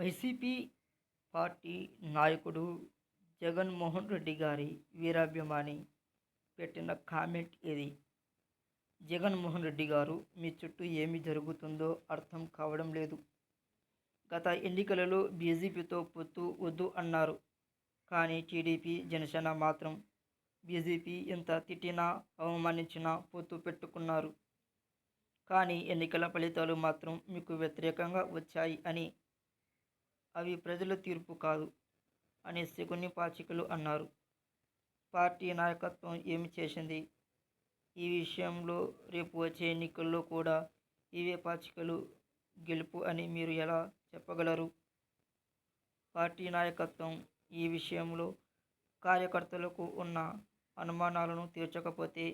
YCP party నాయకుడు జగన్మోహన్ రెడ్డి గారి వీరాభిమాని పెట్టిన కామెంట్ ఇది జగన్మోహన్ రెడ్డి గారు మీ చుట్టూ ఏమి జరుగుతుందో అర్థం కావడం లేదు. గత ఎన్నికలలో బీజేపీతో పొత్తు వద్దు అన్నారు. కానీ టీడీపీ జనసేన మాత్రం బీజేపీ ఎంత తిట్టినా అవమానించినా పొత్తు పెట్టుకున్నారు. కానీ ఎన్నికల ఫలితాలు మాత్రం మీకు వ్యతిరేకంగా వచ్చాయి అని అవి ప్రజల తీర్పు కాదు అని శకుని పాచికలు అన్నారు. పార్టీ నాయకత్వం ఏమి చేసింది? ఈ విషయంలో రేపు వచ్చే ఎన్నికల్లో కూడా ఇవే పాచికలు గెలుపు అని మీరు ఎలా చెప్పగలరు? పార్టీ నాయకత్వం ఈ విషయంలో కార్యకర్తలకు ఉన్న అనుమానాలను తీర్చకపోతే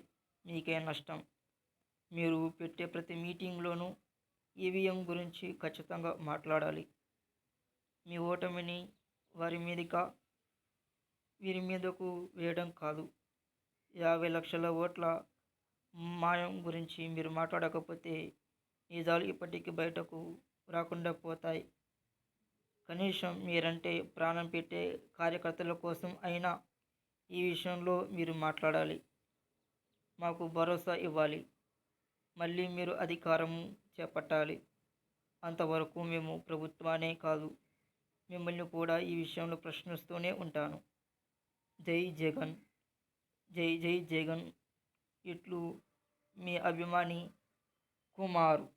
మీకే నష్టం. మీరు పెట్టే ప్రతి మీటింగ్లోనూ ఈవీఎం గురించి ఖచ్చితంగా మాట్లాడాలి. మీ ఓటమిని వారి మీదిక వీరి మీదకు వేయడం కాదు. యాభై లక్షల ఓట్ల మాయం గురించి మీరు మాట్లాడకపోతే నిజాలు ఇప్పటికీ బయటకు రాకుండా పోతాయి. కనీసం మీరంటే ప్రాణం పెట్టే కార్యకర్తల కోసం అయినా ఈ విషయంలో మీరు మాట్లాడాలి. మాకు భరోసా ఇవ్వాలి. మళ్ళీ మీరు అధికారం చేపట్టాలి. అంతవరకు మేము ప్రభుత్వానే కాదు. మిమ్మల్ని కూడా ఈ విషయంలో ప్రశ్నిస్తూనే ఉంటాను. జై జగన్ జై జై జగన్ ఇట్లు మీ అభిమాని కుమారు.